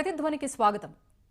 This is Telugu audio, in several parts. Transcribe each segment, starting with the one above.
ప్రతిధ్వనికి స్వాగతం.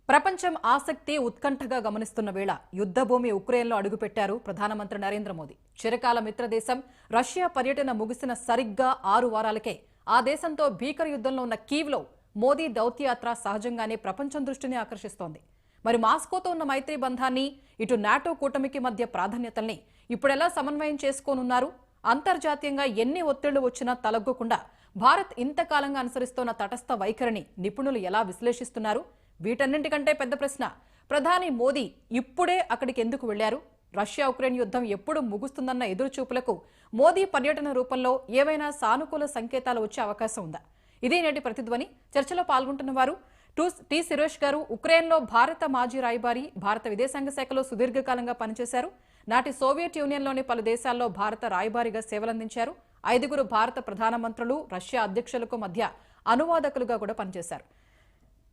ప్రపంచం ఆసక్తి ఉత్కంఠగా గమనిస్తున్న వేళ యుద్ధభూమి ఉక్రెయిన్లో అడుగుపెట్టారు ప్రధానమంత్రి నరేంద్ర మోదీ. చిరకాల మిత్రదేశం రష్యా పర్యటన ముగిసిన సరిగ్గా ఆరు వారాలకే ఆ దేశంతో భీకర యుద్ధంలో ఉన్న కీవ్లో మోదీ దౌత్యయాత్ర సహజంగానే ప్రపంచం దృష్టిని ఆకర్షిస్తోంది. మరి మాస్కోతో ఉన్న మైత్రి బంధాన్ని ఇటు నాటో కూటమికి మధ్య ప్రాధాన్యతల్ని ఇప్పుడెలా సమన్వయం చేసుకోనున్నారు? అంతర్జాతీయంగా ఎన్ని ఒత్తిళ్ళు వచ్చినా తలగ్గకుండా భారత్ ఇంతకాలంగా అనుసరిస్తోన్న తటస్థ వైఖరిని నిపుణులు ఎలా విశ్లేషిస్తున్నారు? వీటన్నింటికంటే పెద్ద ప్రశ్న ప్రధాని మోదీ ఇప్పుడే అక్కడికి ఎందుకు వెళ్ళారు రష్యా ఉక్రెయిన్ యుద్ధం ఎప్పుడు ముగుస్తుందన్న ఎదురుచూపులకు మోదీ పర్యటన రూపంలో ఏవైనా సానుకూల సంకేతాలు వచ్చే అవకాశం ఉందా? ఇదే నేటి ప్రతిధ్వని. చర్చలో పాల్గొంటున్న వారు టూ- టి సురేష్ గారు ఉక్రెయిన్లో భారత మాజీ రాయబారి భారత విదేశాంగ శాఖలో సుదీర్ఘకాలంగా పనిచేశారు. నాటి సోవియట్ యూనియన్లోని పలు దేశాల్లో భారత రాయబారిగా సేవలందించారు. ఐదుగురు భారత ప్రధానమంత్రులు రష్యా అధ్యక్షులకు మధ్య అనువాదకులుగా కూడా పనిచేశారు.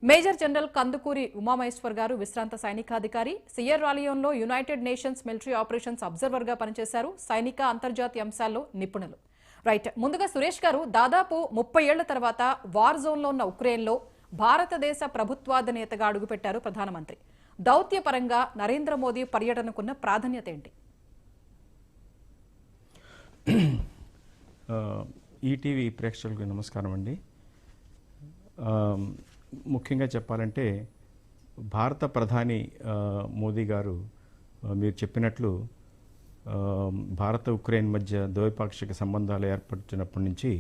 మేజర్ జనరల్ కందుకూరి ఉమామహేశ్వర్ గారు విశ్రాంత సైనికాధికారి. సియర్ రాలియోన్లో యునైటెడ్ నేషన్స్ మిలిటరీ ఆపరేషన్స్ అబ్జర్వర్గా పనిచేశారు. సైనిక అంతర్జాతీయ అంశాల్లో నిపుణులు. రైట్ ముందుగా సురేష్ గారు దాదాపు ముప్పై ఏళ్ళ తర్వాత వార్ జోన్లో ఉన్న ఉక్రెయిన్లో భారతదేశ ప్రభుత్వాధినేతగా అడుగుపెట్టారు ప్రధానమంత్రి. దౌత్యపరంగా నరేంద్ర మోదీ పర్యటనకున్న ప్రాధాన్యత ఏంటి? ఈటీవీ ప్రేక్షకులకు నమస్కారం అండి. ముఖ్యంగా చెప్పాలంటే భారత ప్రధాని మోదీ గారు మీరు చెప్పినట్లు భారత ఉక్రెయిన్ మధ్య ద్వైపాక్షిక సంబంధాలు ఏర్పడినప్పటి నుంచి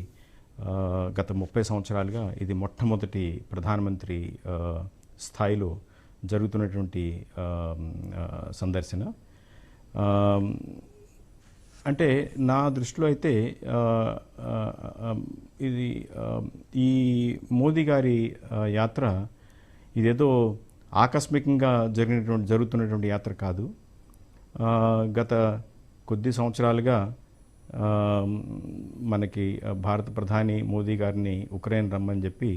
గత ముప్పై సంవత్సరాలుగా ఇది మొట్టమొదటి ప్రధానమంత్రి స్థాయిలో జరుగుతున్నటువంటి సందర్శన. అంటే నా దృష్టిలో అయితే ఇది ఈ మోదీ గారి యాత్ర ఇదేదో ఆకస్మికంగా జరిగినటువంటి జరుగుతున్నటువంటి యాత్ర కాదు. గత కొద్ది సంవత్సరాలుగా మనకి భారత ప్రధాని మోదీ గారిని ఉక్రెయిన్ రమ్మని చెప్పి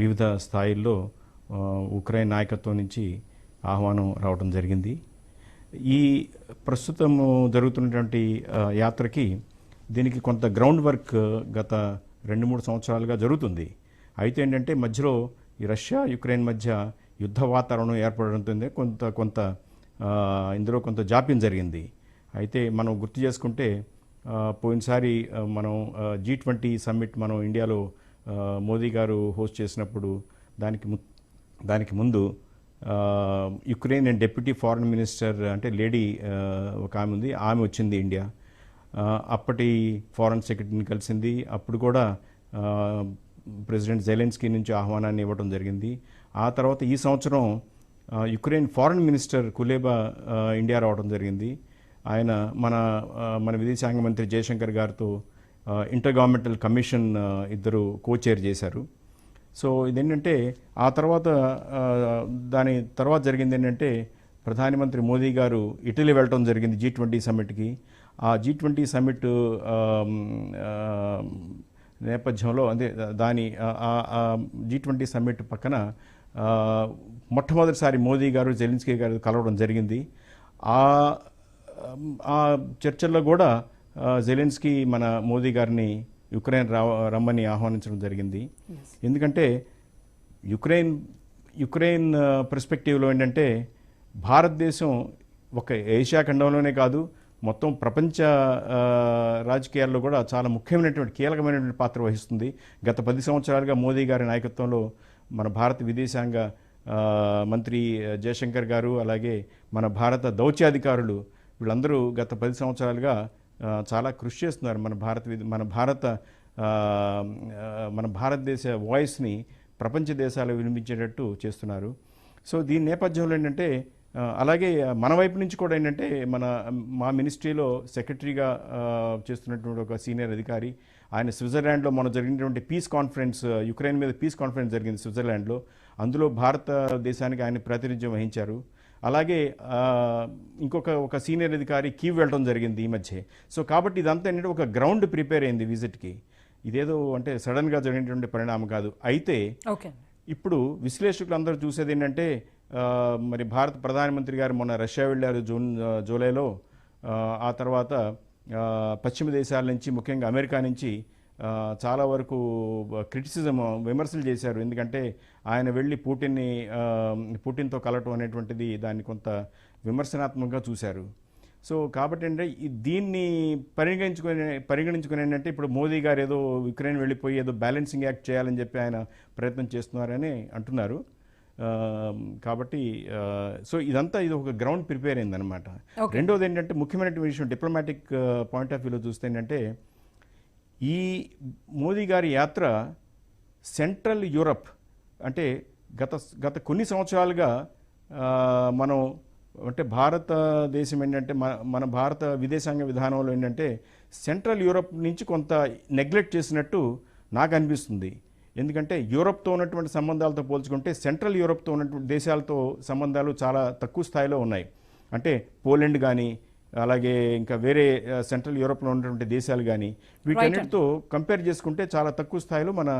వివిధ స్థాయిల్లో ఉక్రెయిన్ నాయకత్వం నుంచి ఆహ్వానం రావడం జరిగింది. ఈ ప్రస్తుతం జరుగుతున్నటువంటి యాత్రకి దీనికి కొంత గ్రౌండ్ వర్క్ గత రెండు మూడు సంవత్సరాలుగా జరుగుతుంది. అయితే ఏంటంటే మధ్యలో ఈ రష్యా యుక్రెయిన్ మధ్య యుద్ధ వాతావరణం ఏర్పడుతుంది కొంత కొంత ఇందులో కొంత జాప్యం జరిగింది. అయితే మనం గుర్తు చేసుకుంటే పోయినసారి మనం జీ ట్వంటీ సమ్మిట్ మనం ఇండియాలో మోదీ గారు హోస్ట్ చేసినప్పుడు దానికి ము- దానికి ముందు Ukraine and deputy foreign minister అంటే లేడీ uh, ఒక ఆమె ఉంది. ఆమె వచ్చింది ఇండియా. Uh, అప్పటి ఫారెన్ సెక్రటరీని కలిసింది. అప్పుడు కూడా uh, ప్రెసిడెంట్ జెలెన్స్కీ నుంచి ఆహ్వానాన్ని ఇవ్వడం జరిగింది. ఆ తర్వాత ఈ సంవత్సరం Ukraine foreign minister Kuleba India రావడం జరిగింది. ఆయన మన మన విదేశాంగ మంత్రి జయశంకర్ గారితో ఇంటర్ గవర్నమెంటల్ కమిషన్ ఇద్దరు కోచైర్ చేశారు. సో ఇదేంటంటే ఆ తర్వాత దాని తర్వాత జరిగింది ఏంటంటే ప్రధానమంత్రి మోదీ గారు ఇటలీ వెళ్ళటం జరిగింది జీ ట్వంటీ సమ్మిట్కి. ఆ జీ ట్వంటీ సమ్మిట్ నేపథ్యంలో అంటే దాని జీ ట్వంటీ సమ్మిట్ పక్కన మొట్టమొదటిసారి మోదీ గారు జెలిన్స్కీ గారు కలవడం జరిగింది. ఆ ఆ చర్చల్లో కూడా ఆ, జెలెన్స్కీ మన మోదీ గారిని యుక్రెయిన్ రమ్మని ఆహ్వానించడం జరిగింది. ఎందుకంటే యుక్రెయిన్ యుక్రెయిన్ పర్స్పెక్టివ్లో ఏంటంటే భారతదేశం ఒక ఏషియా ఖండంలోనే కాదు మొత్తం ప్రపంచ రాజకీయాల్లో కూడా చాలా ముఖ్యమైనటువంటి కీలకమైనటువంటి పాత్ర వహిస్తుంది. గత పది సంవత్సరాలుగా మోదీ గారి నాయకత్వంలో మన భారత విదేశాంగ మంత్రి జయశంకర్ గారు అలాగే మన భారత దౌత్యాధికారులు వీళ్ళందరూ గత పది సంవత్సరాలుగా చాలా కృషి చేస్తున్నారు మన భారత మన భారత మన భారతదేశ వాయిస్ని ప్రపంచ దేశాలు వినిపించేటట్టు చేస్తున్నారు. సో దీని నేపథ్యంలో ఏంటంటే అలాగే మన వైపు నుంచి కూడా ఏంటంటే మన మా మినిస్ట్రీలో సెక్రటరీగా చేస్తున్నటువంటి ఒక సీనియర్ అధికారి ఆయన స్విట్జర్లాండ్లో మొన్న జరిగినటువంటి పీస్ కాన్ఫరెన్స్ యుక్రెయిన్ మీద పీస్ కాన్ఫరెన్స్ జరిగింది స్విట్జర్లాండ్లో. అందులో భారతదేశానికి ఆయన ప్రాతినిధ్యం వహించారు. అలాగే ఇంకొక ఒక సీనియర్ అధికారి కీవ్ వెళ్ళడం జరిగింది ఈ మధ్య. సో కాబట్టి ఇదంతా ఏంటంటే ఒక గ్రౌండ్ ప్రిపేర్ అయింది విజిట్కి. ఇదేదో అంటే సడన్గా జరిగినటువంటి పరిణామం కాదు. అయితే ఓకే. ఇప్పుడు విశ్లేషకులు అందరూ చూసేది ఏంటంటే మరి భారత ప్రధానమంత్రి గారు మొన్న రష్యా వెళ్ళారు జూన్ జూలైలో. ఆ, తర్వాత పశ్చిమ దేశాల నుంచి ముఖ్యంగా అమెరికా నుంచి చాలా వరకు క్రిటిసిజం విమర్శలు చేశారు. ఎందుకంటే ఆయన వెళ్ళి పుటిన్ని పుటిన్తో కలవటం అనేటువంటిది దాన్ని కొంత విమర్శనాత్మకంగా చూశారు. సో కాబట్టి అంటే దీన్ని పరిగణించుకొని పరిగణించుకుని ఏంటంటే ఇప్పుడు మోదీ గారు ఏదో యుక్రెయిన్ వెళ్ళిపోయి ఏదో బ్యాలెన్సింగ్ యాక్ట్ చేయాలని చెప్పి ఆయన ప్రయత్నం చేస్తున్నారని అంటున్నారు. కాబట్టి సో ఇదంతా ఇది ఒక గ్రౌండ్ ప్రిపేర్ అయిందనమాట. రెండోది ఏంటంటే ముఖ్యమైన విషయం డిప్లొమాటిక్ పాయింట్ ఆఫ్ వ్యూలో చూస్తే ఏంటంటే ఈ మోదీ గారి యాత్ర సెంట్రల్ యూరప్ అంటే గత గత కొన్ని సంవత్సరాలుగా మనం అంటే భారతదేశం ఏంటంటే మన మన భారత విదేశాంగ విధానంలో ఏంటంటే సెంట్రల్ యూరప్ నుంచి కొంత నెగ్లెక్ట్ చేసినట్టు నాకు అనిపిస్తుంది. ఎందుకంటే యూరప్తో ఉన్నటువంటి సంబంధాలతో పోల్చుకుంటే సెంట్రల్ యూరప్తో ఉన్నటువంటి దేశాలతో సంబంధాలు చాలా తక్కువ స్థాయిలో ఉన్నాయి. అంటే పోలెండ్ కానీ అలాగే ఇంకా వేరే సెంట్రల్ యూరోప్లో ఉన్నటువంటి దేశాలు కానీ వీటన్నిటితో కంపేర్ చేసుకుంటే చాలా తక్కువ స్థాయిలో మన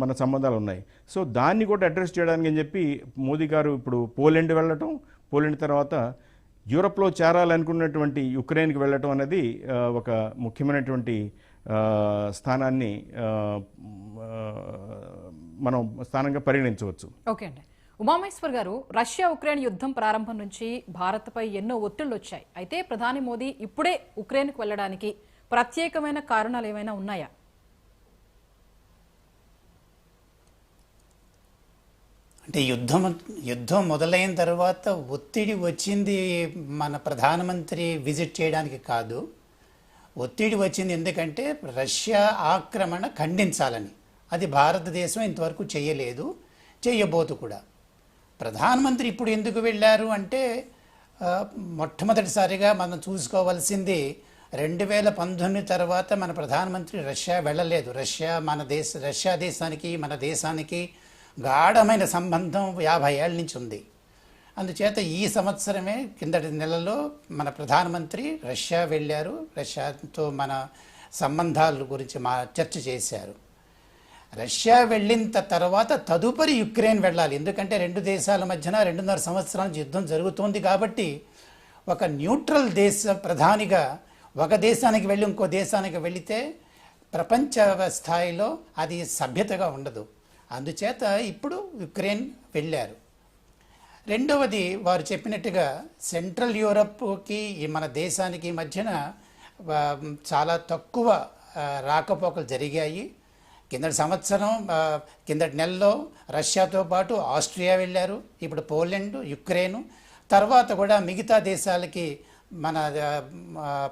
మన సంబంధాలు ఉన్నాయి. సో దాన్ని కూడా అడ్రస్ చేయడానికి అని చెప్పి మోదీ గారు ఇప్పుడు పోలెండ్ వెళ్ళటం పోలెండ్ తర్వాత యూరోప్లో చేరాలనుకున్నటువంటి యుక్రెయిన్కి వెళ్ళటం అనేది ఒక ముఖ్యమైనటువంటి స్థానాన్ని మనం స్థానంగా పరిగణించవచ్చు. ఓకే అండి. ఉమామేశ్వర్ గారు రష్యా ఉక్రెయిన్ యుద్ధం ప్రారంభం నుంచి భారత్పై ఎన్నో ఒత్తిళ్ళు వచ్చాయి. అయితే ప్రధాని మోదీ ఇప్పుడే ఉక్రెయిన్కు వెళ్ళడానికి ప్రత్యేకమైన కారణాలు ఏమైనా ఉన్నాయా? అంటే యుద్ధం యుద్ధం మొదలైన తర్వాత ఒత్తిడి వచ్చింది మన ప్రధానమంత్రి విజిట్ చేయడానికి కాదు. ఒత్తిడి వచ్చింది ఎందుకంటే రష్యా ఆక్రమణ ఖండించాలని. అది భారతదేశం ఇంతవరకు చేయలేదు చేయబోతు కూడా. ప్రధానమంత్రి ఇప్పుడు ఎందుకు వెళ్ళారు అంటే మొట్టమొదటిసారిగా మనం చూసుకోవాల్సింది రెండు వేల పంతొమ్మిది తర్వాత మన ప్రధానమంత్రి రష్యా వెళ్ళలేదు. రష్యా మన దేశ రష్యా దేశానికి మన దేశానికి గాఢమైన సంబంధం యాభై ఏళ్ళ నుంచి ఉంది. అందుచేత ఈ సంవత్సరమే కిందటి నెలలో మన ప్రధానమంత్రి రష్యా వెళ్ళారు. రష్యాతో మన సంబంధాల గురించి మా చర్చ చేశారు. రష్యా వెళ్ళిన తర్వాత తదుపరి యుక్రెయిన్ వెళ్ళాలి. ఎందుకంటే రెండు దేశాల మధ్యన రెండున్నర సంవత్సరాల యుద్ధం జరుగుతోంది కాబట్టి ఒక న్యూట్రల్ దేశ ప్రధానిగా ఒక దేశానికి వెళ్ళి ఇంకో దేశానికి వెళితే ప్రపంచ స్థాయిలో అది సభ్యతగా ఉండదు. అందుచేత ఇప్పుడు యుక్రెయిన్ వెళ్ళారు. రెండవది వారు చెప్పినట్టుగా సెంట్రల్ యూరప్కి మన దేశానికి మధ్యన చాలా తక్కువ రాకపోకలు జరిగాయి. కిందటి సంవత్సరం కిందటి నెలలో రష్యాతో పాటు ఆస్ట్రియా వెళ్ళారు ఇప్పుడు పోలెండ్ యుక్రెయిన్. తర్వాత కూడా మిగతా దేశాలకి మన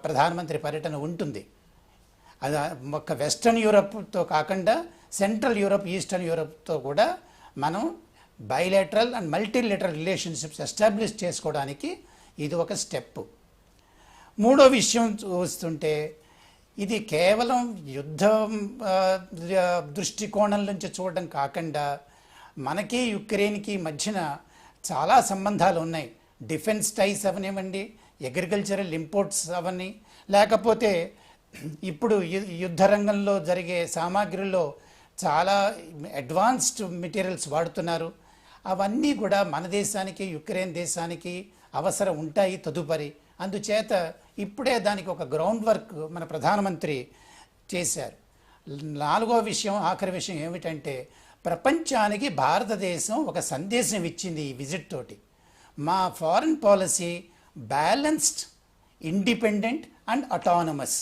ప్రధానమంత్రి పర్యటన ఉంటుంది. అది ఒక వెస్ట్రన్ యూరప్తో కాకుండా సెంట్రల్ యూరప్ ఈస్టర్న్ యూరప్తో కూడా మనం bilateral and multilateral relationships establish చేసుకోవడానికి ఇది ఒక స్టెప్ మూడో విషయం చూస్తుంటే ఇది కేవలం యుద్ధం దృష్టికోణం నుంచి చూడడం కాకుండా మనకి యుక్రెయిన్కి మధ్యన చాలా సంబంధాలు ఉన్నాయి. డిఫెన్స్ టైస్ అవనివ్వండి అగ్రికల్చరల్ ఇంపోర్ట్స్ అవన్నీ లేకపోతే ఇప్పుడు యు- యుద్ధ రంగంలో జరిగే సామాగ్రిలో చాలా అడ్వాన్స్డ్ మెటీరియల్స్ వాడుతున్నారు. అవన్నీ కూడా మన దేశానికి యుక్రెయిన్ దేశానికి అవసరం ఉంటాయి తదుపరి. అందుచేత ఇప్పుడే దానికి ఒక గ్రౌండ్ వర్క్ మన ప్రధానమంత్రి చేశారు. నాలుగో విషయం ఆఖరి విషయం ఏమిటంటే ప్రపంచానికి భారతదేశం ఒక సందేశం ఇచ్చింది ఈ విజిట్ తోటి. మా foreign policy balanced independent and autonomous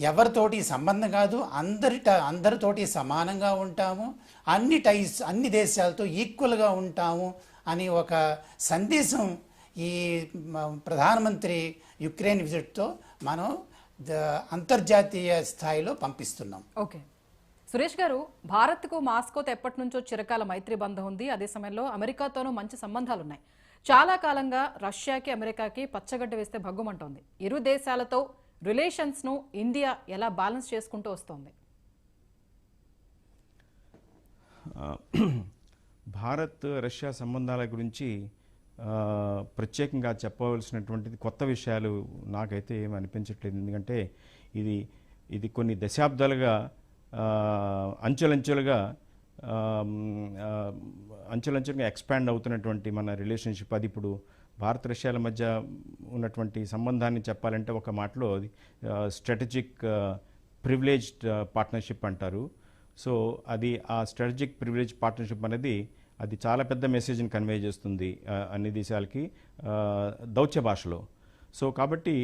ఎవరితోటి సంబంధం కాదు అందరిట అందరితోటి సమానంగా ఉంటాము అన్ని టైస్ అన్ని దేశాలతో ఈక్వల్గా ఉంటాము అని ఒక సందేశం ఈ ప్రధానమంత్రి యుక్రెయిన్ విజిట్తో మనం అంతర్జాతీయ స్థాయిలో పంపిస్తున్నాం. ఓకే. సురేష్ గారు భారత్కు మాస్కోతో ఎప్పటి నుంచో చిరకాల మైత్రి బంధం ఉంది. అదే సమయంలో అమెరికాతోనూ మంచి సంబంధాలు ఉన్నాయి చాలా కాలంగా రష్యాకి అమెరికాకి పచ్చగడ్డ వేస్తే భగ్గుమంటోంది. ఇరు దేశాలతో రిలేషన్స్ను ఇండియా ఎలా బ్యాలెన్స్ చేసుకుంటూ వస్తోంది? భారత్ రష్యా సంబంధాల గురించి ప్రత్యేకంగా చెప్పవలసినటువంటిది కొత్త విషయాలు నాకైతే ఏమి అనిపించట్లేదు. ఎందుకంటే ఇది ఇది కొన్ని దశాబ్దాలుగా అంచెలంచెలుగా అంచెలంచెలుగా ఎక్స్పాండ్ అవుతున్నటువంటి మన రిలేషన్షిప్. అది ఇప్పుడు భారత రష్యాల మధ్య ఉన్నటువంటి సంబంధాన్ని చెప్పాలంటే ఒక మాటలో స్ట్రాటజిక్ ప్రివిలేజ్డ్ పార్ట్నర్షిప్ అంటారు. సో అది ఆ స్ట్రాటజిక్ ప్రివిలేజ్ పార్ట్నర్షిప్ అనేది అది చాలా పెద్ద మెసేజ్ని కన్వే చేస్తుంది అన్ని దేశాలకి దౌత్య భాషలో. సో కాబట్టి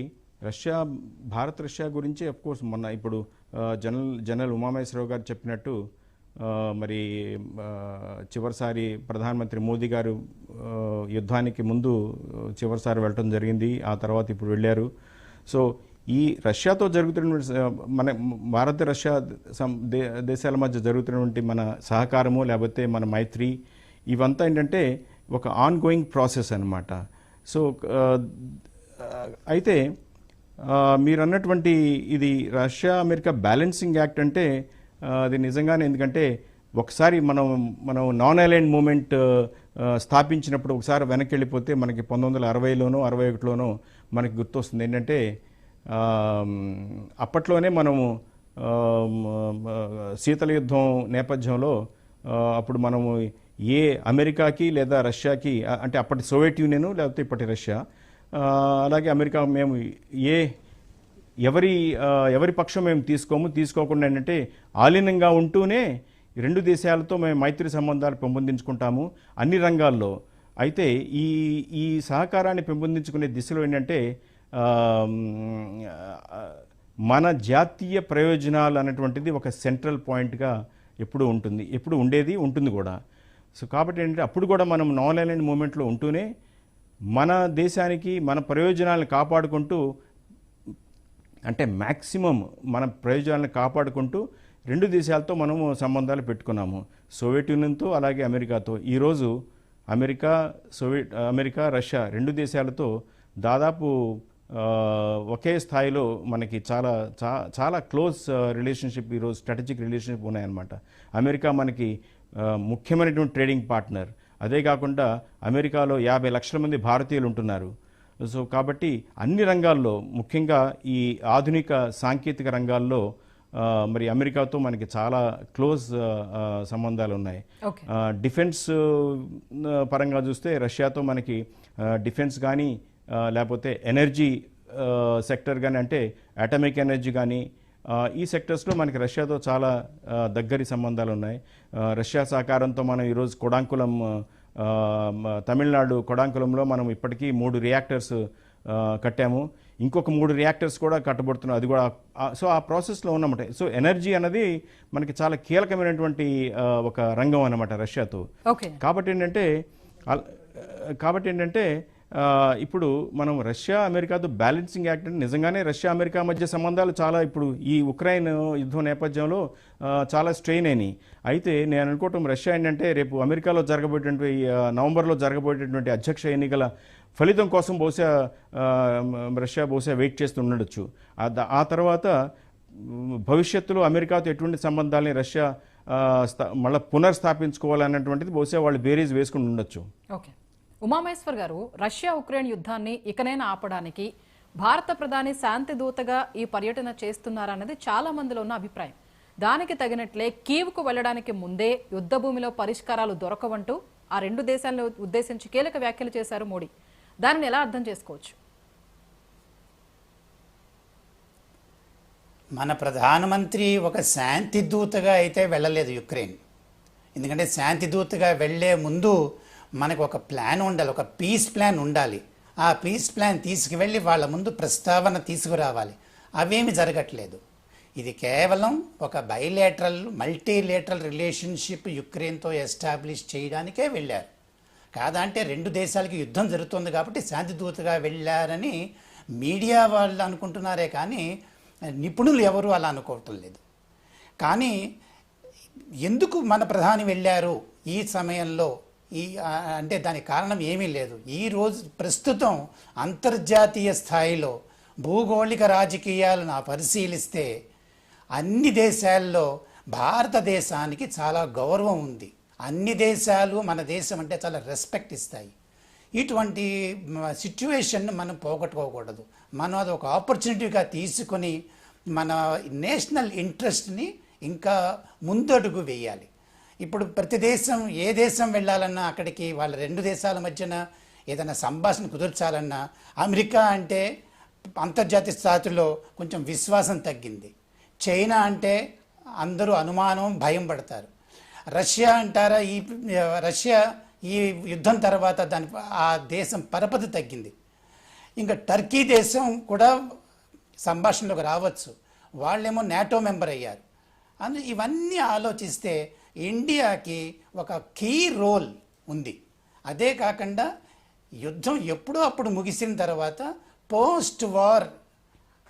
రష్యా భారత్ రష్యా గురించి అఫ్ కోర్స్ మొన్న ఇప్పుడు జనరల్ జనరల్ ఉమామహేశ్వరరావు గారు చెప్పినట్టు మరి చివరిసారి ప్రధానమంత్రి మోదీ గారు యుద్ధానికి ముందు చివరిసారి వెళ్ళటం జరిగింది ఆ తర్వాత ఇప్పుడు వెళ్ళారు. సో ఈ రష్యాతో జరుగుతున్నటువంటి మన భారత రష్యా సం- దేశాల మధ్య జరుగుతున్నటువంటి మన సహకారము లేకపోతే మన మైత్రి ఇవంతా ఏంటంటే ఒక ఆన్ గోయింగ్ ప్రాసెస్ అనమాట సో అయితే మీరు అన్నటువంటి ఇది రష్యా అమెరికా బ్యాలెన్సింగ్ యాక్ట్ అంటే అది నిజంగానే ఎందుకంటే ఒకసారి మనం మనం నాన్ ఐలాండ్ మూమెంట్ స్థాపించినప్పుడు ఒకసారి వెనక్కి వెళ్ళిపోతే మనకి పంతొమ్మిది వందల అరవైలోనో అరవై ఒకటిలోనో మనకి గుర్తొస్తుంది. ఏంటంటే అప్పట్లోనే మనము శీతల యుద్ధం నేపథ్యంలో అప్పుడు మనము ఏ అమెరికాకి లేదా రష్యాకి అంటే అప్పటి సోవియట్ యూనియన్ లేకపోతే ఇప్పటి రష్యా అలాగే అమెరికా మేము ఏ ఎవరి ఎవరి పక్షం మేము తీసుకోము తీసుకోకుండా ఏంటంటే ఆలీనంగా ఉంటూనే రెండు దేశాలతో మేము మైత్రి సంబంధాలు పెంపొందించుకుంటాము అన్ని రంగాల్లో. అయితే ఈ ఈ సహకారాన్ని పెంపొందించుకునే దిశలో ఏంటంటే మన జాతీయ ప్రయోజనాలు అనేటువంటిది ఒక సెంట్రల్ పాయింట్గా ఎప్పుడు ఉంటుంది ఎప్పుడు ఉండేది ఉంటుంది కూడా. సో కాబట్టి ఏంటంటే అప్పుడు కూడా మనం నాన్ ఐలాండ్ మూమెంట్లో ఉంటూనే మన దేశానికి మన ప్రయోజనాలను కాపాడుకుంటూ అంటే మ్యాక్సిమం మన ప్రయోజనాలను కాపాడుకుంటూ రెండు దేశాలతో మనము సంబంధాలు పెట్టుకున్నాము. సోవియట్ యూనియన్తో అలాగే అమెరికాతో. ఈరోజు అమెరికా సోవియట్ అమెరికా రష్యా రెండు దేశాలతో దాదాపు ఒకే స్థాయిలో మనకి చాలా చాలా క్లోజ్ రిలేషన్షిప్ ఈరోజు స్ట్రాటజిక్ రిలేషన్షిప్ ఉన్నాయన్నమాట. అమెరికా మనకి ముఖ్యమైనటువంటి ట్రేడింగ్ పార్ట్నర్. అదే కాకుండా అమెరికాలో యాభై లక్షల మంది భారతీయులు ఉంటున్నారు. సో కాబట్టి అన్ని రంగాల్లో ముఖ్యంగా ఈ ఆధునిక సాంకేతిక రంగాల్లో మరి అమెరికాతో మనకి చాలా క్లోజ్ సంబంధాలు ఉన్నాయి. డిఫెన్స్ పరంగా చూస్తే రష్యాతో మనకి డిఫెన్స్ కానీ లేకపోతే ఎనర్జీ సెక్టర్ కానీ అంటే అటమిక్ ఎనర్జీ కానీ ఈ సెక్టర్స్లో మనకి రష్యాతో చాలా దగ్గరి సంబంధాలు ఉన్నాయి రష్యా సహకారంతో మనం ఈరోజు కొడాంకులం తమిళనాడు కొడాంకులంలో మనం ఇప్పటికీ మూడు రియాక్టర్స్ కట్టాము. ఇంకొక మూడు రియాక్టర్స్ కూడా కట్టబడుతున్నాయి. అది కూడా సో ఆ ప్రాసెస్లో ఉన్నమాట. సో ఎనర్జీ అన్నది మనకి చాలా కీలకమైనటువంటి ఒక రంగం అన్నమాట రష్యాతో. ఓకే. కాబట్టి ఏంటంటే కాబట్టి ఏంటంటే ఇప్పుడు మనం రష్యా అమెరికాతో బ్యాలెన్సింగ్ యాక్ట్ అంటే నిజంగానే రష్యా అమెరికా మధ్య సంబంధాలు చాలా ఇప్పుడు ఈ ఉక్రెయిన్ యుద్ధం నేపథ్యంలో చాలా స్ట్రెయిన్ అయినాయి. అయితే నేను అనుకోవటం రష్యా ఏంటంటే రేపు అమెరికాలో జరగబోయేటువంటి నవంబర్లో జరగబోయేటటువంటి అధ్యక్ష ఎన్నికల ఫలితం కోసం బహుశా రష్యా బహుశా వెయిట్ చేస్తూ ఉండొచ్చు. ఆ తర్వాత భవిష్యత్తులో అమెరికాతో ఎటువంటి సంబంధాలని రష్యా మళ్ళీ పునర్స్థాపించుకోవాలన్నటువంటిది బహుశా వాళ్ళు బేరీజ్ వేసుకుని ఉండొచ్చు. ఓకే. ఉమామేశ్వర్ గారు రష్యా ఉక్రెయిన్ యుద్ధాన్ని ఇకనైనా ఆపడానికి భారత ప్రధాని శాంతి దూతగా ఈ పర్యటన చేస్తున్నారన్నది చాలా మందిలో ఉన్న అభిప్రాయం. దానికి తగినట్లే కీవ్కు వెళ్ళడానికి ముందే యుద్ధ భూమిలో పరిష్కారాలు దొరకవంటూ ఆ రెండు దేశాలను ఉద్దేశించి కీలక వ్యాఖ్యలు చేశారు మోడీ. దానిని ఎలా అర్థం చేసుకోవచ్చు? మన ప్రధానమంత్రి ఒక శాంతి దూతగా అయితే వెళ్ళలేదు యుక్రెయిన్. ఎందుకంటే శాంతి దూతగా వెళ్ళే ముందు మనకు ఒక ప్లాన్ ఉండాలి ఒక పీస్ ప్లాన్ ఉండాలి. ఆ పీస్ ప్లాన్ తీసుకువెళ్ళి వాళ్ళ ముందు ప్రస్తావన తీసుకురావాలి. అవేమి జరగట్లేదు. ఇది కేవలం ఒక బైలేటరల్ మల్టీలేటరల్ రిలేషన్షిప్ యుక్రెయిన్తో ఎస్టాబ్లిష్ చేయడానికే వెళ్ళారు. కాదంటే రెండు దేశాలకి యుద్ధం జరుగుతుంది కాబట్టి శాంతి దూతగా వెళ్ళారని మీడియా వాళ్ళు అనుకుంటున్నారే కానీ నిపుణులు ఎవరు అలా అనుకోవటం లేదు. కానీ ఎందుకు మన ప్రధాని వెళ్ళారు ఈ సమయంలో? ఈ అంటే దానికి కారణం ఏమీ లేదు. ఈ రోజు ప్రస్తుతం అంతర్జాతీయ స్థాయిలో భూగోళిక రాజకీయాలను పరిశీలిస్తే అన్ని దేశాల్లో భారతదేశానికి చాలా గౌరవం ఉంది. అన్ని దేశాలు మన దేశం అంటే చాలా రెస్పెక్ట్ ఇస్తాయి. ఇటువంటి సిచ్యువేషన్ మనం పోగొట్టుకోకూడదు. మనం అది ఒక ఆపర్చునిటీగా తీసుకొని మన నేషనల్ ఇంట్రెస్ట్ని ఇంకా ముందడుగు వేయాలి. ఇప్పుడు ప్రతి దేశం ఏ దేశం వెళ్ళాలన్నా అక్కడికి వాళ్ళ రెండు దేశాల మధ్యన ఏదైనా సంభాషణ కుదర్చాలన్నా అమెరికా అంటే అంతర్జాతీయ స్థాయిలో కొంచెం విశ్వాసం తగ్గింది. చైనా అంటే అందరూ అనుమానం భయం పడతారు. రష్యా అంటారా ఈ రష్యా ఈ యుద్ధం తర్వాత దాని ఆ దేశం పరపతి తగ్గింది. ఇంకా టర్కీ దేశం కూడా సంభాషణలోకి రావచ్చు. వాళ్ళేమో నాటో మెంబర్ అయ్యారు. అందు ఇవన్నీ ఆలోచిస్తే ఇండియాకి ఒక కీ రోల్ ఉంది. అదే కాకుండా యుద్ధం ఎప్పుడో అప్పుడు ముగిసిన తర్వాత పోస్ట్ వార్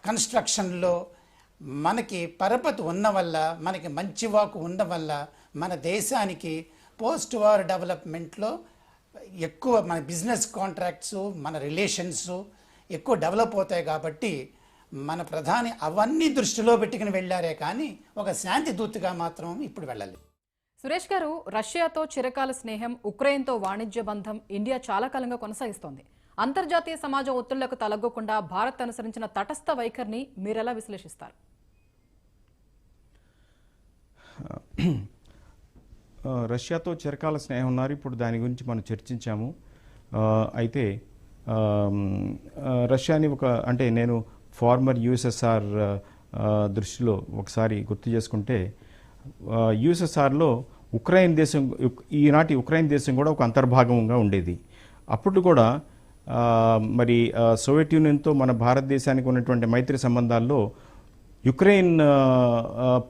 కన్స్ట్రక్షన్లో మనకి పరపతి ఉన్న వల్ల మనకి మంచి వాకు ఉన్న వల్ల మన దేశానికి పోస్ట్ వార్ డెవలప్మెంట్లో ఎక్కువ మన బిజినెస్ కాంట్రాక్ట్స్ మన రిలేషన్స్ ఎక్కువ డెవలప్ అవుతాయి కాబట్టి మన ప్రధాని అవన్నీ దృష్టిలో పెట్టుకుని వెళ్ళారే కానీ ఒక శాంతి దూతగా మాత్రం ఇప్పుడు వెళ్ళలేదు. సురేష్ గారు రష్యాతో చిరకాల స్నేహం ఉక్రెయిన్తో వాణిజ్య బంధం ఇండియా చాలా కాలంగా కొనసాగిస్తోంది. అంతర్జాతీయ సమాజ ఒత్తిళ్ళకు తలగ్గకుండా భారత్ అనుసరించిన తటస్థ వైఖరిని మీరెలా విశ్లేషిస్తారు? రష్యాతో చిరకాల స్నేహం ఉన్నారు. ఇప్పుడు దాని గురించి మనం చర్చించాము. అయితే రష్యాని ఒక అంటే నేను ఫార్మర్ యుఎస్ఎస్ఆర్ దృష్టిలో ఒకసారి గుర్తు చేసుకుంటే యుఎస్ఎస్ఆర్లో ఉక్రెయిన్ దేశం ఈనాటి ఉక్రెయిన్ దేశం కూడా ఒక అంతర్భాగంగా ఉండేది. అప్పుడు కూడా మరి సోవియట్ యూనియన్తో మన భారతదేశానికి ఉన్నటువంటి మైత్రి సంబంధాల్లో యుక్రెయిన్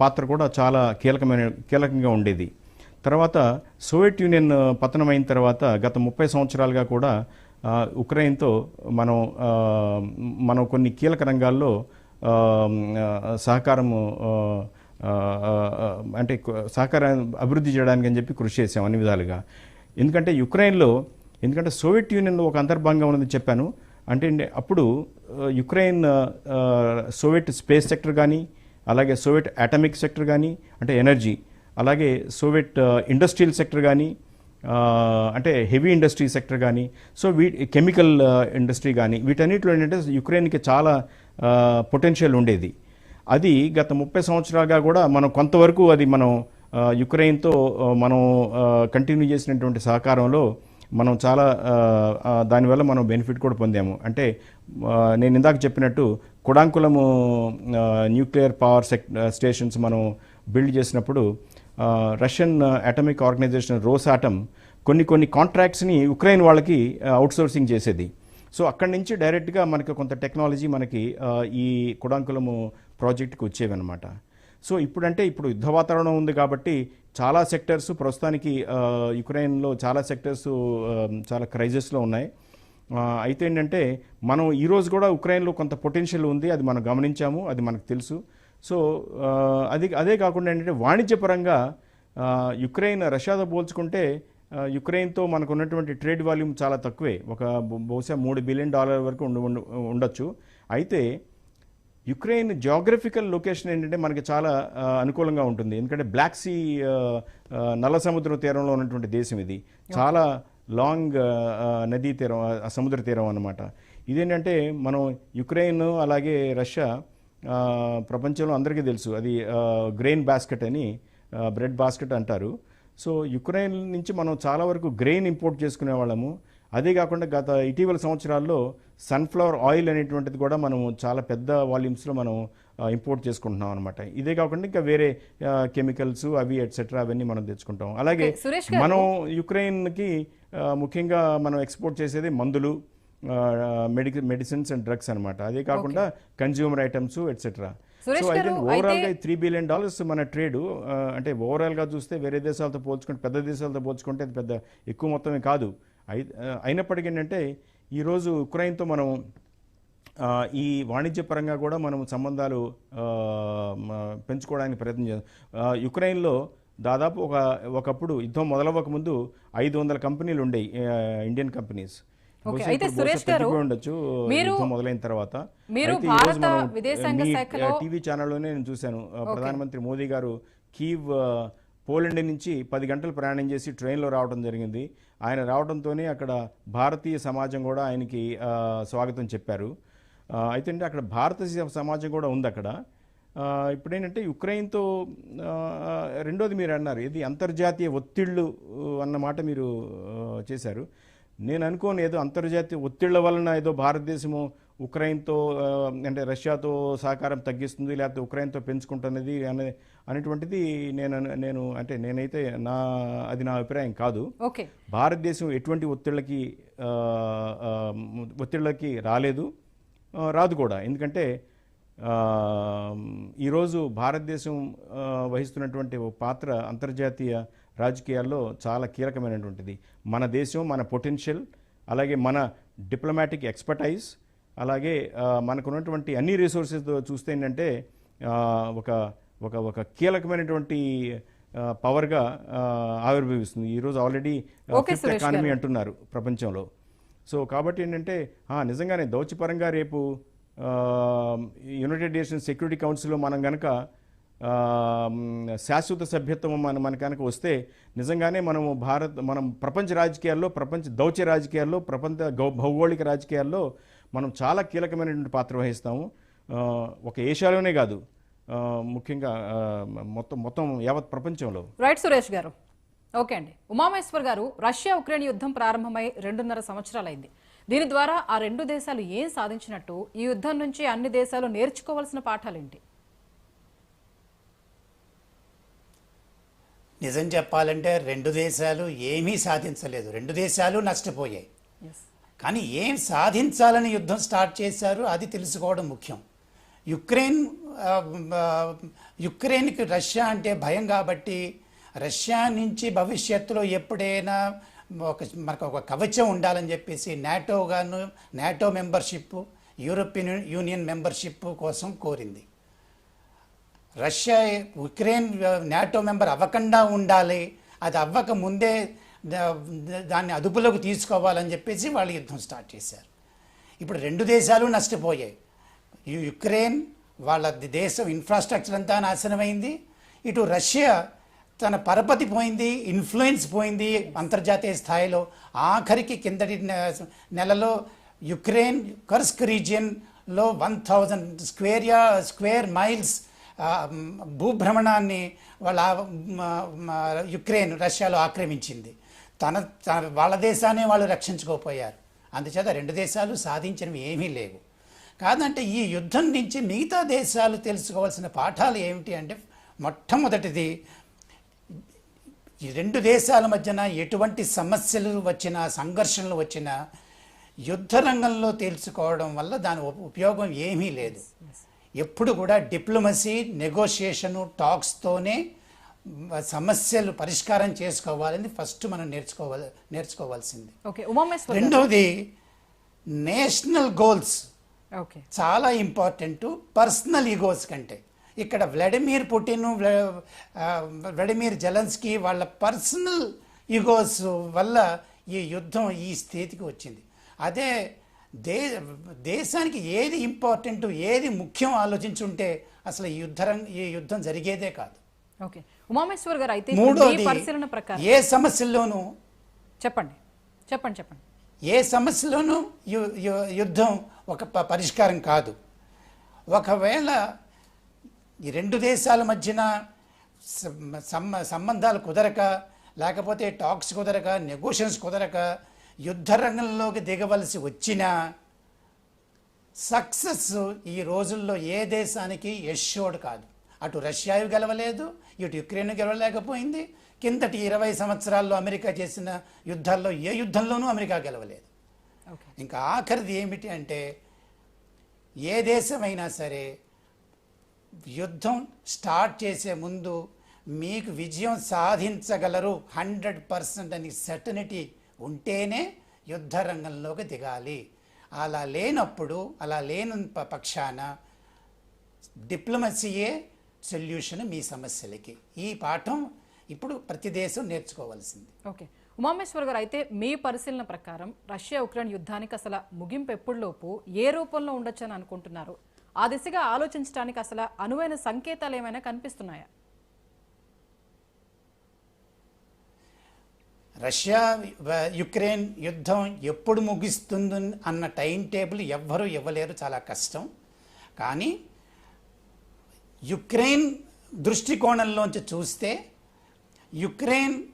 పాత్ర కూడా చాలా కీలకమైన కీలకంగా ఉండేది. తర్వాత సోవియట్ యూనియన్ పతనమైన తర్వాత గత ముప్పై సంవత్సరాలుగా కూడా ఉక్రెయిన్తో మనం మనం కొన్ని కీలక రంగాల్లో సహకారము అంటే సహకారాన్ని సహకారం అభివృద్ధి చేయడానికి అని చెప్పి కృషి చేసాం అన్ని విధాలుగా. ఎందుకంటే యుక్రెయిన్లో ఎందుకంటే సోవియట్ యూనియన్లో ఒక అంతర్భాగంగా ఉన్నది చెప్పాను. అంటే అప్పుడు యుక్రెయిన్ సోవియట్ స్పేస్ సెక్టర్ కానీ అలాగే సోవియట్ అటామిక్ సెక్టర్ కానీ అంటే ఎనర్జీ అలాగే సోవియట్ ఇండస్ట్రియల్ సెక్టర్ కానీ అంటే హెవీ ఇండస్ట్రీ సెక్టర్ కానీ సో వీ కెమికల్ ఇండస్ట్రీ కానీ వీటన్నిటిలో ఏంటంటే యుక్రెయిన్కి చాలా పొటెన్షియల్ ఉండేది. అది గత ముప్పై సంవత్సరాలుగా కూడా మనం కొంతవరకు అది మనం యుక్రెయిన్తో మనం కంటిన్యూ చేసినటువంటి సహకారంలో మనం చాలా దానివల్ల మనం బెనిఫిట్ కూడా పొందాము. అంటే నేను ఇందాక చెప్పినట్టు Kudankulam nuclear power sec stations మనం బిల్డ్ చేసినప్పుడు రష్యన్ అటమిక్ ఆర్గనైజేషన్ రోసాటమ్ కొన్ని కొన్ని కాంట్రాక్ట్స్ని ఉక్రెయిన్ వాళ్ళకి అవుట్సోర్సింగ్ చేసేది. సో అక్కడి నుంచి డైరెక్ట్గా మనకి కొంత టెక్నాలజీ మనకి ఈ కుడాంకులము ప్రాజెక్ట్కి వచ్చేవన్నమాట. సో ఇప్పుడంటే ఇప్పుడు యుద్ధ వాతావరణం ఉంది కాబట్టి చాలా సెక్టర్స్ ప్రస్తుతానికి యుక్రెయిన్లో చాలా సెక్టర్స్ చాలా క్రైజెస్లో ఉన్నాయి. అయితే ఏంటంటే మనం ఈరోజు కూడా ఉక్రెయిన్లో కొంత పొటెన్షియల్ ఉంది అది మనం గమనించాము అది మనకు తెలుసు. సో అది అదే కాకుండా ఏంటంటే వాణిజ్యపరంగా యుక్రెయిన్ రష్యాతో పోల్చుకుంటే యుక్రెయిన్తో మనకు ఉన్నటువంటి ట్రేడ్ వాల్యూమ్ చాలా తక్కువే. ఒక బహుశా మూడు బిలియన్ డాలర్ వరకు ఉండ ఉండొచ్చు. అయితే యుక్రెయిన్ జాగ్రఫికల్ లొకేషన్ ఏంటంటే మనకి చాలా అనుకూలంగా ఉంటుంది. ఎందుకంటే బ్లాక్ సీ నల్ల సముద్ర తీరంలో ఉన్నటువంటి దేశం ఇది. చాలా లాంగ్ నదీ తీరం సముద్ర తీరం అన్నమాట. ఇదేంటంటే మనం యుక్రెయిన్ అలాగే రష్యా ప్రపంచంలో అందరికీ తెలుసు. అది గ్రెయిన్ బాస్కెట్ అని బ్రెడ్ బాస్కెట్ అంటారు. సో యుక్రెయిన్ నుంచి మనం చాలా వరకు గ్రెయిన్ ఇంపోర్ట్ చేసుకునే వాళ్ళము. అదే కాకుండా గత ఇటీవల సంవత్సరాల్లో సన్ఫ్లవర్ ఆయిల్ అనేటువంటిది కూడా మనం చాలా పెద్ద వాల్యూమ్స్లో మనం ఇంపోర్ట్ చేసుకుంటున్నాం అనమాట ఇదే కాకుండా ఇంకా వేరే కెమికల్స్ అవి ఎట్సెట్రా అవన్నీ మనం తెచ్చుకుంటాం. అలాగే. మనం యుక్రెయిన్కి ముఖ్యంగా మనం ఎక్స్పోర్ట్ చేసేది మందులు మెడిక మెడిసిన్స్ అండ్ డ్రగ్స్ అనమాట అదే కాకుండా కన్జ్యూమర్ ఐటమ్స్ ఎట్సెట్రా సో అయితే ఓవరాల్గా త్రీ బిలియన్ డాలర్స్ మన ట్రేడ్ అంటే ఓవరాల్గా చూస్తే వేరే దేశాలతో పోల్చుకుంటే పెద్ద దేశాలతో పోల్చుకుంటే అది పెద్ద ఎక్కువ మొత్తమే కాదు. అయినప్పటికీ ఏంటంటే ఈరోజు ఉక్రెయిన్తో మనం ఈ వాణిజ్యపరంగా కూడా మనం సంబంధాలు పెంచుకోవడానికి ప్రయత్నం చేస్తాం యుక్రెయిన్లో దాదాపు ఒక ఒకప్పుడు యుద్ధం మొదలవ్వక ముందు ఐదు వందల కంపెనీలు ఉండేవి ఇండియన్ కంపెనీస్ అయితే సురేష్ గారు, ఉండొచ్చు మీరు- మొదలైన తర్వాత. మీరు భారత విదేశాంగ శాఖలో- టీవీ ఛానల్లోనే నేను చూశాను. ప్రధానమంత్రి మోదీ గారు కీవ్ పోలాండ్ నుంచి పది గంటలు ప్రయాణం చేసి ట్రైన్లో రావడం జరిగింది. ఆయన రావడంతోనే అక్కడ భారతీయ సమాజం కూడా ఆయనకి స్వాగతం చెప్పారు. అయితే అంటే అక్కడ భారతీయ సమాజం కూడా ఉంది అక్కడ. ఇప్పుడు ఏంటంటే యుక్రెయిన్తో రెండోది మీరు అన్నారు ఇది అంతర్జాతీయ ఒత్తిళ్ళు అన్న మాట మీరు చేశారు. నేను అనుకోను ఏదో అంతర్జాతీయ ఒత్తిళ్ళ వలన ఏదో భారతదేశము ఉక్రెయిన్తో అంటే రష్యాతో సహకారం తగ్గిస్తుంది లేకపోతే ఉక్రెయిన్తో పెంచుకుంటున్నది అనే అనేటువంటిది నేను నేను అంటే నేనైతే నా అది నా అభిప్రాయం కాదు. ఓకే. భారతదేశం ఎటువంటి ఒత్తిళ్ళకి ఒత్తిళ్ళకి రాలేదు రాదు కూడా. ఎందుకంటే ఈరోజు భారతదేశం వహిస్తున్నటువంటి పాత్ర అంతర్జాతీయ రాజకీయాల్లో చాలా కీలకమైనటువంటిది. మన దేశం మన పొటెన్షియల్ అలాగే మన డిప్లొమాటిక్ ఎక్స్పర్టైజ్ అలాగే మనకున్నటువంటి అన్ని రిసోర్సెస్ చూస్తే ఏంటంటే ఒక ఒక ఒక కీలకమైనటువంటి పవర్గా ఆవిర్భవిస్తుంది. ఈరోజు ఆల్రెడీ ఫిఫ్త్ ఎకానమీ. అంటున్నారు ప్రపంచంలో. సో కాబట్టి ఏంటంటే నిజంగానే దౌత్యపరంగా రేపు యునైటెడ్ నేషన్స్ సెక్యూరిటీ కౌన్సిల్లో మనం మ్, శాశ్వత సభ్యత్వం మన మన కనుక వస్తే నిజంగానే మనము భారత్ మనం ప్రపంచ రాజకీయాల్లో ప్రపంచ దౌత్య రాజకీయాల్లో ప్రపంచ గౌ- భౌగోళిక రాజకీయాల్లో మనం చాలా కీలకమైనటువంటి పాత్ర వహిస్తాము. ఒక ఏషియాలోనే కాదు ముఖ్యంగా మొత్తం మొత్తం యావత్ ప్రపంచంలో. రైట్ సురేష్ గారు. ఓకే అండి. ఉమామేశ్వర్ గారు రష్యా ఉక్రెయిన్ యుద్ధం ప్రారంభమై రెండున్నర సంవత్సరాలైంది. దీని ద్వారా ఆ రెండు దేశాలు ఏం సాధించినట్టు ఈ యుద్ధం నుంచి అన్ని దేశాలు నేర్చుకోవాల్సిన పాఠాలేంటి? నిజం చెప్పాలంటే రెండు దేశాలు ఏమీ సాధించలేదు. రెండు దేశాలు నష్టపోయాయి. కానీ ఏం సాధించాలని యుద్ధం స్టార్ట్ చేశారు అది తెలుసుకోవడం ముఖ్యం. యుక్రెయిన్ యుక్రెయిన్కి రష్యా అంటే భయం కాబట్టి రష్యా నుంచి భవిష్యత్తులో ఎప్పుడైనా ఒక మనకు ఒక కవచం ఉండాలని చెప్పేసి నాటో గాను NATO membership European Union membership కోసం కోరింది. రష్యా ఉక్రెయిన్ నాటో మెంబర్ అవ్వకుండా ఉండాలి. అది అవ్వక ముందే దాన్ని అదుపులోకి తీసుకోవాలని చెప్పేసి వాళ్ళు యుద్ధం స్టార్ట్ చేశారు. ఇప్పుడు రెండు దేశాలు నష్టపోయాయి. యుక్రెయిన్ వాళ్ళ దేశం ఇన్ఫ్రాస్ట్రక్చర్ అంతా నాశనమైంది. ఇటు రష్యా తన పరపతి పోయింది ఇన్ఫ్లుయెన్స్ పోయింది అంతర్జాతీయ స్థాయిలో. ఆఖరికి కిందటి నె- నెలలో Ukraine Kursk రీజియన్లో one thousand square yeah square miles భూభ్రమణాన్ని వాళ్ళ యుక్రెయిన్ రష్యాలో ఆక్రమించింది. తన తన వాళ్ళ దేశాన్ని వాళ్ళు రక్షించుకోపోయారు. అందుచేత రెండు దేశాలు సాధించినవి ఏమీ లేవు. కాదంటే ఈ యుద్ధం నుంచి మిగతా దేశాలు తెలుసుకోవాల్సిన పాఠాలు ఏమిటి అంటే మొట్టమొదటిది ఈ రెండు దేశాల మధ్యన ఎటువంటి సమస్యలు వచ్చినా సంఘర్షణలు వచ్చినా యుద్ధ రంగంలో తెలుసుకోవడం వల్ల దాని ఉపయోగం ఏమీ లేదు. ఎప్పుడు కూడా డిప్లొమసీ నెగోషియేషను టాక్స్తోనే సమస్యలు పరిష్కారం చేసుకోవాలని ఫస్ట్ మనం నేర్చుకోవాలి నేర్చుకోవాల్సింది. రెండవది నేషనల్ గోల్స్ ఓకే. చాలా ఇంపార్టెంట్ పర్సనల్ ఈగోస్ కంటే. ఇక్కడ వ్లాడిమిర్ పుటిన్ వ్లాడిమిర్ జెలెన్స్కీ వాళ్ళ పర్సనల్ ఈగోస్ వల్ల ఈ యుద్ధం ఈ స్థితికి వచ్చింది. అదే దే దేశానికి ఏది ఇంపార్టెంట్ ఏది ముఖ్యం ఆలోచించుంటే అసలు ఈ యుద్ధ రంగ ఈ యుద్ధం జరిగేదే కాదు. ఓకే. ఉమామేశ్వర్ గారు అయితే మూడోది పరిశీలన ప్రకారం ఏ సమస్యల్లోనూ చెప్పండి. చెప్పండి చెప్పండి. ఏ సమస్యలోనూ యుద్ధం ఒక పరిష్కారం కాదు. ఒకవేళ ఈ రెండు దేశాల మధ్యన సంబంధాలు కుదరక లేకపోతే టాక్స్ కుదరక నెగోషియన్స్ కుదరక యుద్ధ రంగంలోకి దిగవలసి వచ్చినా సక్సెస్ ఈ రోజుల్లో ఏ దేశానికి యశోడ్ కాదు. అటు రష్యా గెలవలేదు ఇటు యుక్రెయిన్ గెలవలేకపోయింది. కిందటి ఇరవై సంవత్సరాల్లో అమెరికా చేసిన యుద్ధాల్లో ఏ యుద్ధంలోనూ అమెరికా గెలవలేదు. ఇంకా ఆఖరిది ఏమిటి అంటే ఏ దేశమైనా సరే యుద్ధం స్టార్ట్ చేసే ముందు మీకు విజయం సాధించగలరు హండ్రెడ్ పర్సెంట్ అని సర్టనిటీ ఉంటేనే యుద్ధ రంగంలోకి దిగాలి. అలా లేనప్పుడు అలా లేని పక్షాన డిప్లొమసీయే సొల్యూషన్ మీ సమస్యలకి. ఈ పాఠం ఇప్పుడు ప్రతి దేశం నేర్చుకోవాల్సింది. ఓకే. ఉమామేశ్వర్ గారు అయితే మీ పరిశీలన ప్రకారం రష్యా ఉక్రెయిన్ యుద్ధానికి అసలు ముగింపు ఎప్పుడులోపు ఏ రూపంలో ఉండొచ్చని అనుకుంటున్నారు? ఆ దిశగా ఆలోచించడానికి అసలు అనువైన సంకేతాలు ఏమైనా కనిపిస్తున్నాయా? రష్యా యుక్రెయిన్ యుద్ధం ఎప్పుడు ముగిస్తుంది అన్న టైం టేబుల్ ఎవ్వరూ ఇవ్వలేరు చాలా కష్టం. కానీ యుక్రెయిన్ దృష్టికోణంలోంచి చూస్తే యుక్రెయిన్లో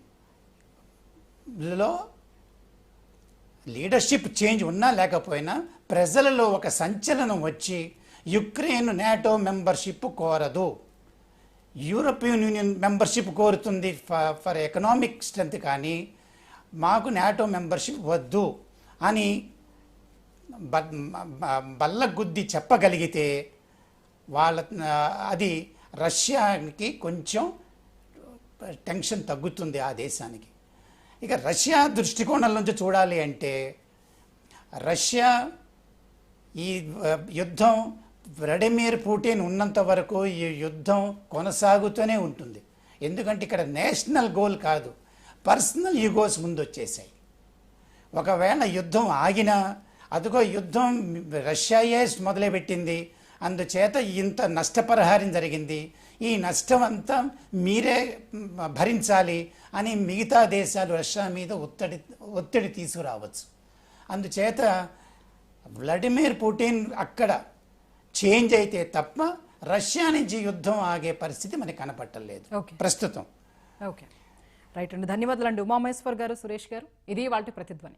లీడర్షిప్ చేంజ్ ఉన్నా లేకపోయినా ప్రజలలో ఒక సంచలనం వచ్చి యుక్రెయిన్ నాటో మెంబర్షిప్ కోరదు. యూరోపియన్ యూనియన్ మెంబర్షిప్ కోరుతుంది ఫ- ఫర్ ఎకనామిక్ స్ట్రెంత్ కానీ మాకు నాటో మెంబర్షిప్ వద్దు అని బల్లగుద్ది బల్ల గుద్ది చెప్పగలిగితే వాళ్ళ అది రష్యాకి కొంచెం టెన్షన్ తగ్గుతుంది ఆ దేశానికి. ఇక రష్యా దృష్టికోణం నుంచి చూడాలి అంటే రష్యా ఈ యుద్ధం వ్లడిమిర్ పుటిన్ ఉన్నంత వరకు ఈ యుద్ధం కొనసాగుతూనే ఉంటుంది. ఎందుకంటే ఇక్కడ నేషనల్ గోల్ కాదు పర్సనల్ ఈగోస్ ముందు వచ్చేసాయి ఒకవేళ యుద్ధం ఆగినా అదిగో యుద్ధం రష్యాయే మొదలుపెట్టింది అందుచేత ఇంత నష్టపరిహారం జరిగింది ఈ నష్టం అంతా మీరే భరించాలి అని మిగతా దేశాలు రష్యా మీద ఒత్తిడి ఒత్తిడి తీసుకురావచ్చు. అందుచేత వ్లాడిమిర్ పుటిన్ అక్కడ చేంజ్ అయితే తప్ప రష్యా నుంచి యుద్ధం ఆగే పరిస్థితి మనకి కనపట్టలేదు ఓకే. ప్రస్తుతం. ఓకే. రైట్ అండి. ధన్యవాదాలు అండి ఉమామహేశ్వర్ గారు సురేష్ గారు. ఇది వాళ్ళ ప్రతిధ్వని.